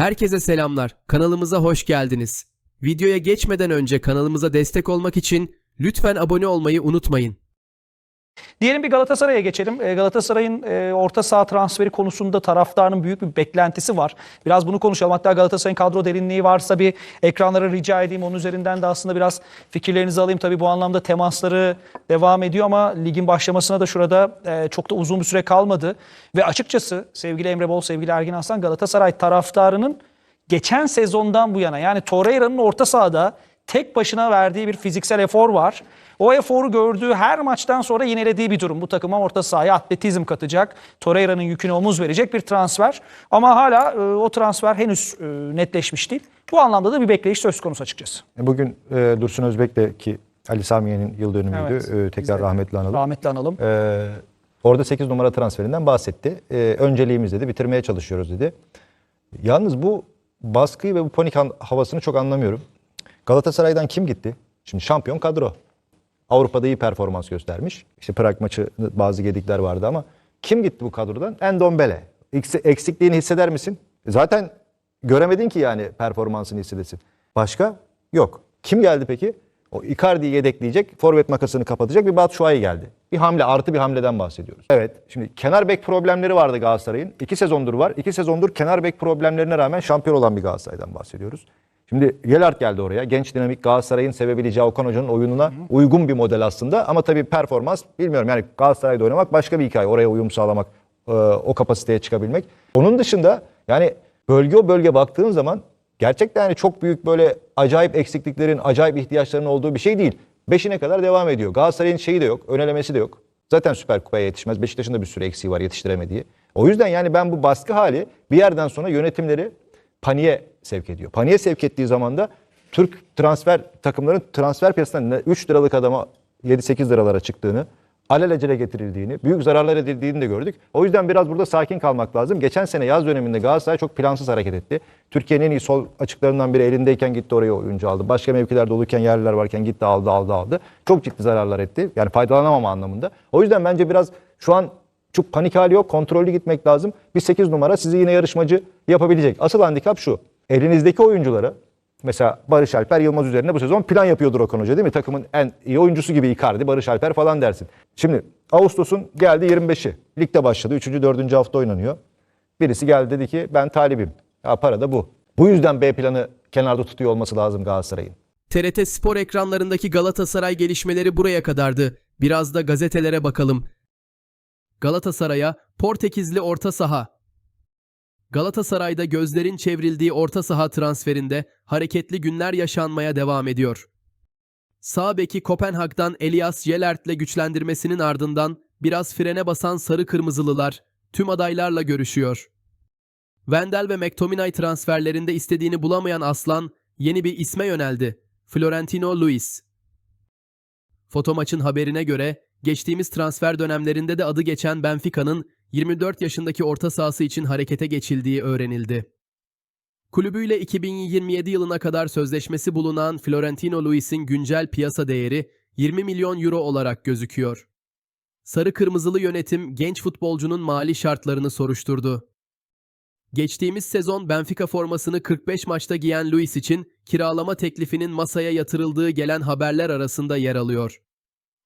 Herkese selamlar. Kanalımıza hoş geldiniz. Videoya geçmeden önce kanalımıza destek olmak için lütfen abone olmayı unutmayın. Diyelim bir Galatasaray'a geçelim. E, Galatasaray'ın e, orta saha transferi konusunda taraftarının büyük bir beklentisi var. Biraz bunu konuşalım. Hatta Galatasaray'ın kadro derinliği varsa bir ekranlara rica edeyim. Onun üzerinden de aslında biraz fikirlerinizi alayım. Tabii bu anlamda temasları devam ediyor ama ligin başlamasına da şurada e, çok da uzun bir süre kalmadı. Ve açıkçası sevgili Emre Bol, sevgili Ergin Aslan Galatasaray taraftarının geçen sezondan bu yana yani Torreira'nın orta sahada tek başına verdiği bir fiziksel efor var. O eforu gördüğü her maçtan sonra yinelediği bir durum. Bu takıma orta sahaya atletizm katacak. Torreira'nın yüküne omuz verecek bir transfer. Ama hala e, o transfer henüz e, netleşmiş değil. Bu anlamda da bir bekleyiş söz konusu açıkçası. Bugün e, Dursun Özbek'le ki Ali Samiye'nin yıl dönümüydü. Evet, E, tekrar de rahmetli analım. Rahmetli analım. E, orada 8 numara transferinden bahsetti. E, önceliğimiz dedi, bitirmeye çalışıyoruz dedi. Yalnız bu baskıyı ve bu panik havasını çok anlamıyorum. Galatasaray'dan kim gitti? Şimdi şampiyon kadro. Avrupa'da iyi performans göstermiş. İşte Prag maçı bazı gedikler vardı ama kim gitti bu kadrodan? Endombele. Eksi- Eksikliğini hisseder misin? Zaten göremedin ki yani performansını hissedesin. Başka? Yok. Kim geldi peki? O Icardi'yi yedekleyecek, forvet makasını kapatacak bir Batshuayi geldi. Bir hamle, artı bir hamleden bahsediyoruz. Evet, şimdi kenar bek problemleri vardı Galatasaray'ın. İki sezondur var. İki sezondur kenar bek problemlerine rağmen şampiyon olan bir Galatasaray'dan bahsediyoruz. Şimdi Yelart geldi oraya. Genç dinamik Galatasaray'ın sevebileceği Okan Hoca'nın oyununa uygun bir model aslında. Ama tabii performans bilmiyorum yani Galatasaray'da oynamak başka bir hikaye. Oraya uyum sağlamak, e, o kapasiteye çıkabilmek. Onun dışında yani bölge o bölge baktığın zaman gerçekten yani çok büyük böyle acayip eksikliklerin, acayip ihtiyaçların olduğu bir şey değil. Beşine kadar devam ediyor. Galatasaray'ın şeyi de yok, önelemesi de yok. Zaten Süper Kupa'ya yetişmez. Beşiktaş'ın da bir sürü eksiği var yetiştiremediği. O yüzden yani ben bu baskı hali bir yerden sonra yönetimleri paniğe sevk ediyor. Paniğe sevk ettiği zaman da Türk transfer takımların transfer piyasasından 3 liralık adama 7-8 liralara çıktığını, alelacele getirildiğini, büyük zararlar edildiğini de gördük. O yüzden biraz burada sakin kalmak lazım. Geçen sene yaz döneminde Galatasaray çok plansız hareket etti. Türkiye'nin en iyi sol açıklarından biri elindeyken gitti oraya oyuncu aldı. Başka mevkilerde olurken yerliler varken gitti aldı aldı aldı. Çok ciddi zararlar etti. Yani faydalanamama anlamında. O yüzden bence biraz şu an çok panik hali yok. Kontrollü gitmek lazım. Bir 8 numara sizi yine yarışmacı yapabilecek. Asıl handikap şu. Elinizdeki oyuncuları mesela Barış Alper Yılmaz üzerine bu sezon plan yapıyordur Okan Hoca değil mi? Takımın en iyi oyuncusu gibi Icardi, Barış Alper falan dersin. Şimdi Ağustos'un geldi 25'i. Ligde başladı. 3. 4. hafta oynanıyor. Birisi geldi dedi ki ben talibim. Ya para da bu. Bu yüzden B planı kenarda tutuyor olması lazım Galatasaray'ın. TRT Spor ekranlarındaki Galatasaray gelişmeleri buraya kadardı. Biraz da gazetelere bakalım. Galatasaray'a Portekizli orta saha. Galatasaray'da gözlerin çevrildiği orta saha transferinde hareketli günler yaşanmaya devam ediyor. Sağ beki Kopenhag'dan Elias Jelert'le güçlendirmesinin ardından biraz frene basan sarı kırmızılılar tüm adaylarla görüşüyor. Wendel ve McTominay transferlerinde istediğini bulamayan Aslan yeni bir isme yöneldi. Florentino Luis. Foto maçın haberine göre geçtiğimiz transfer dönemlerinde de adı geçen Benfica'nın 24 yaşındaki orta sahası için harekete geçildiği öğrenildi. Kulübüyle 2027 yılına kadar sözleşmesi bulunan Florentino Luis'in güncel piyasa değeri 20 milyon euro olarak gözüküyor. Sarı kırmızılı yönetim genç futbolcunun mali şartlarını soruşturdu. Geçtiğimiz sezon Benfica formasını 45 maçta giyen Luis için kiralama teklifinin masaya yatırıldığı gelen haberler arasında yer alıyor.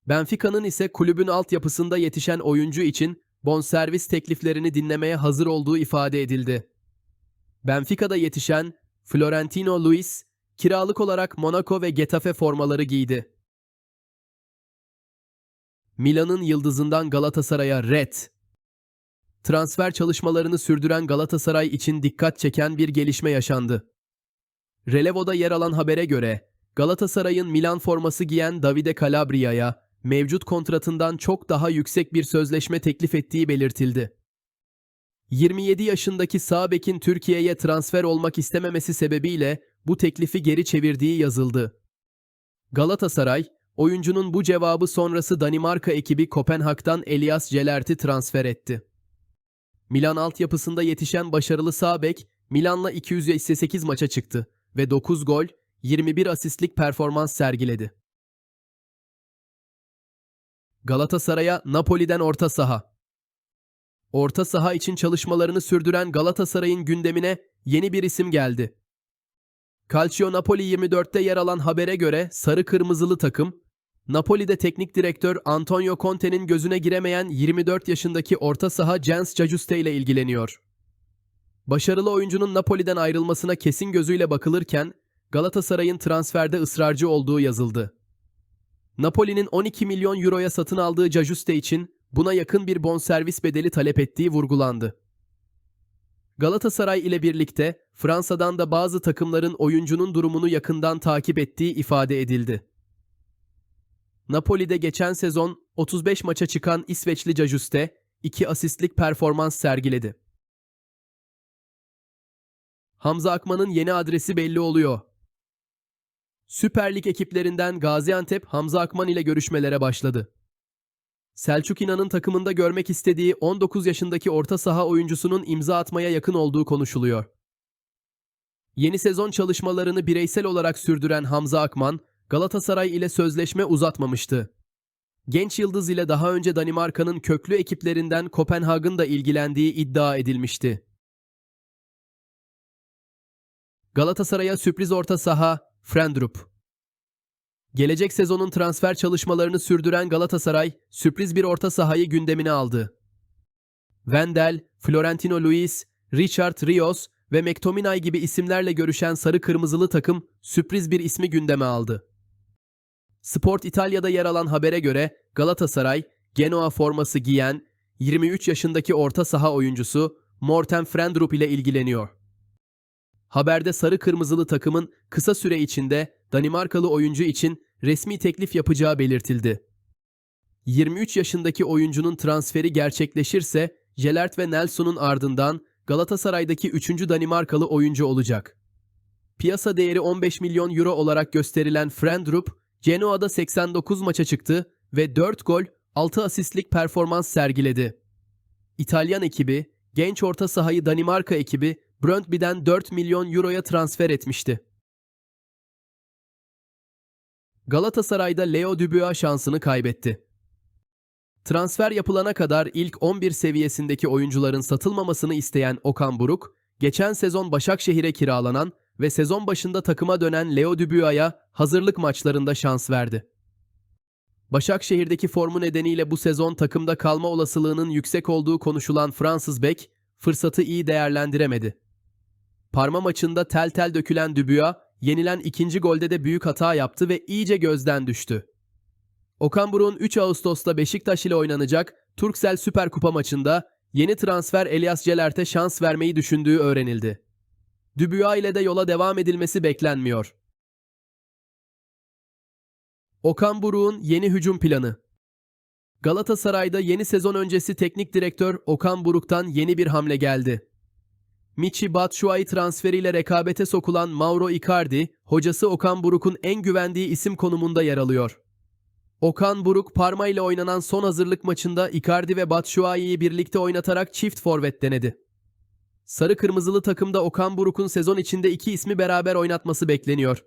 Benfica'nın ise kulübün altyapısında yetişen oyuncu için bonservis tekliflerini dinlemeye hazır olduğu ifade edildi. Benfica'da yetişen Florentino Luis kiralık olarak Monaco ve Getafe formaları giydi. Milan'ın yıldızından Galatasaray'a red. Transfer çalışmalarını sürdüren Galatasaray için dikkat çeken bir gelişme yaşandı. Relevo'da yer alan habere göre Galatasaray'ın Milan forması giyen Davide Calabria'ya mevcut kontratından çok daha yüksek bir sözleşme teklif ettiği belirtildi. 27 yaşındaki sağ bekin Türkiye'ye transfer olmak istememesi sebebiyle bu teklifi geri çevirdiği yazıldı. Galatasaray, oyuncunun bu cevabı sonrası Danimarka ekibi Kopenhag'dan Elias Celert'i transfer etti. Milan altyapısında yetişen başarılı sağ bek, Milan'la 208 maça çıktı ve 9 gol, 21 asistlik performans sergiledi. Galatasaray'a Napoli'den orta saha. Orta saha için çalışmalarını sürdüren Galatasaray'ın gündemine yeni bir isim geldi. Calcio Napoli 24'te yer alan habere göre sarı kırmızılı takım, Napoli'de teknik direktör Antonio Conte'nin gözüne giremeyen 24 yaşındaki orta saha Jens Cajuste ile ilgileniyor. Başarılı oyuncunun Napoli'den ayrılmasına kesin gözüyle bakılırken Galatasaray'ın transferde ısrarcı olduğu yazıldı. Napoli'nin 12 milyon euroya satın aldığı Cajuste için buna yakın bir bonservis bedeli talep ettiği vurgulandı. Galatasaray ile birlikte Fransa'dan da bazı takımların oyuncunun durumunu yakından takip ettiği ifade edildi. Napoli'de geçen sezon 35 maça çıkan İsveçli Cajuste 2 asistlik performans sergiledi. Hamza Akman'ın yeni adresi belli oluyor. Süper Lig ekiplerinden Gaziantep Hamza Akman ile görüşmelere başladı. Selçuk İnan'ın takımında görmek istediği 19 yaşındaki orta saha oyuncusunun imza atmaya yakın olduğu konuşuluyor. Yeni sezon çalışmalarını bireysel olarak sürdüren Hamza Akman, Galatasaray ile sözleşme uzatmamıştı. Genç yıldız ile daha önce Danimarka'nın köklü ekiplerinden Kopenhag'ın da ilgilendiği iddia edilmişti. Galatasaray'a sürpriz orta saha Frendrup. Gelecek sezonun transfer çalışmalarını sürdüren Galatasaray sürpriz bir orta sahayı gündemine aldı. Wendel, Florentino Luis, Richard Rios ve McTominay gibi isimlerle görüşen sarı kırmızılı takım sürpriz bir ismi gündeme aldı. Sport İtalya'da yer alan habere göre Galatasaray, Genoa forması giyen 23 yaşındaki orta saha oyuncusu Morten Frendrup ile ilgileniyor. Haberde sarı kırmızılı takımın kısa süre içinde Danimarkalı oyuncu için resmi teklif yapacağı belirtildi. 23 yaşındaki oyuncunun transferi gerçekleşirse Jelert ve Nelson'un ardından Galatasaray'daki 3. Danimarkalı oyuncu olacak. Piyasa değeri 15 milyon euro olarak gösterilen Frendrup, Genoa'da 89 maça çıktı ve 4 gol, 6 asistlik performans sergiledi. İtalyan ekibi, genç orta sahayı Danimarka ekibi Brøndby'den 4 milyon euroya transfer etmişti. Galatasaray'da Leo Dubois şansını kaybetti. Transfer yapılana kadar ilk 11 seviyesindeki oyuncuların satılmamasını isteyen Okan Buruk, geçen sezon Başakşehir'e kiralanan ve sezon başında takıma dönen Leo Dubois'a hazırlık maçlarında şans verdi. Başakşehir'deki formu nedeniyle bu sezon takımda kalma olasılığının yüksek olduğu konuşulan Fransız bek, fırsatı iyi değerlendiremedi. Parma maçında tel tel dökülen Dubois, yenilen ikinci golde de büyük hata yaptı ve iyice gözden düştü. Okan Buruk'un 3 Ağustos'ta Beşiktaş ile oynanacak Turkcell Süper Kupa maçında yeni transfer Elias Celert'e şans vermeyi düşündüğü öğrenildi. Dubois ile de yola devam edilmesi beklenmiyor. Okan Buruk'un yeni hücum planı Galatasaray'da yeni sezon öncesi teknik direktör Okan Buruk'tan yeni bir hamle geldi. Michi Batshuayi transferiyle rekabete sokulan Mauro Icardi, hocası Okan Buruk'un en güvendiği isim konumunda yer alıyor. Okan Buruk, Parma ile oynanan son hazırlık maçında Icardi ve Batshuayi'yi birlikte oynatarak çift forvet denedi. Sarı kırmızılı takımda Okan Buruk'un sezon içinde iki ismi beraber oynatması bekleniyor.